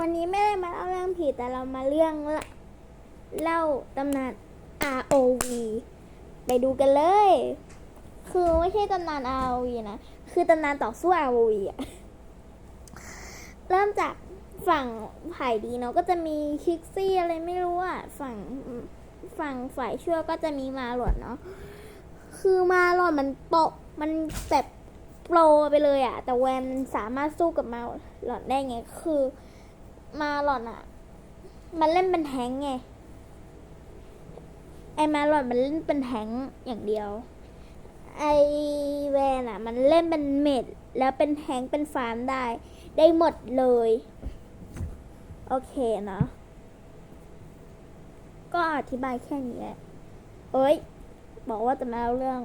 วันนี้ไม่ได้มาเล่าเรื่องผีแต่เรามาเรื่องเล่าตำนาน ROV ไปดูกันเลย คือไม่ใช่ตำนาน ROV นะ คือตำนานต่อสู้ ROV อะเริ่มจากฝั่งฝ่ายดีเนาะก็จะมีคิกซี่อะไรไม่รู้อะฝั่งฝั่งฝ่ายชั่วก็จะมีมาหลอดเนาะคือมาหลอดมันโปะมันแบบโปรไปเลยอะแต่แวนมันสามารถสู้กับมาหลอดได้ไงคือ มาหลอดอะมันเล่นเป็นแทงไง ไอมาหลอดมันเล่นเป็นแทงอย่างเดียว ไอแวนอะมันเล่นเป็นเมดแล้วเป็นแทงเป็นฟาร์มได้ ได้หมดเลย โอเคเนาะ ก็อธิบายแค่นี้แหละเอ้ย บอกว่าจะมาเล่าเรื่อง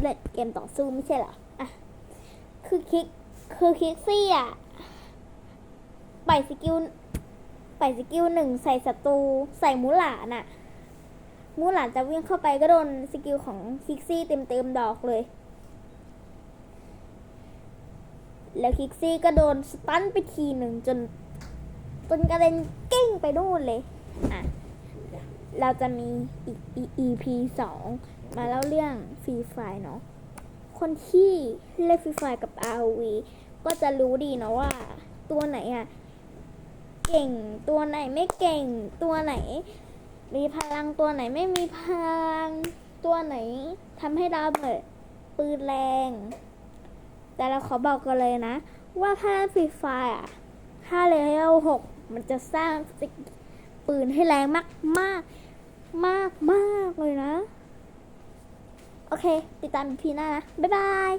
เล่นเกมต่อสู้ไม่ใช่เหรอ อะ คือคิก คือคิกซี่อะปล่อยสกิล ปล่อยสกิลหนึ่งใส่ศัตรูใส่มูหลานอะมูหลานจะวิ่งเข้าไปก็โดนสกิลของคิกซี่เต็มเต็มๆดอกเลย แล้วคิกซี่ก็โดนสตันไปทีหนึ่งจนจนกระเด็นกิ้งไปนู่นเลยอะเราจะมีอีก EP สองมาเล่าเรื่องฟรีไฟเนาะคนที่เล่นฟรีไฟกับ RV ก็จะรู้ดีเนาะว่าตัวไหนอะ เก่ง ตัวไหนไม่เก่ง ตัวไหน มีพลังตัวไหนไม่มีพลัง ตัวไหนทำให้ดาเบิดปืนแรง แต่เราขอบอกกันเลยนะ ว่าถ้าฟรีไฟอะถ้าเลเวลหกมันจะสร้างสกิลปืนให้แรงมากมากมากมากเลยนะ โอเค ติดตามพีหน้านะ บ๊ายบาย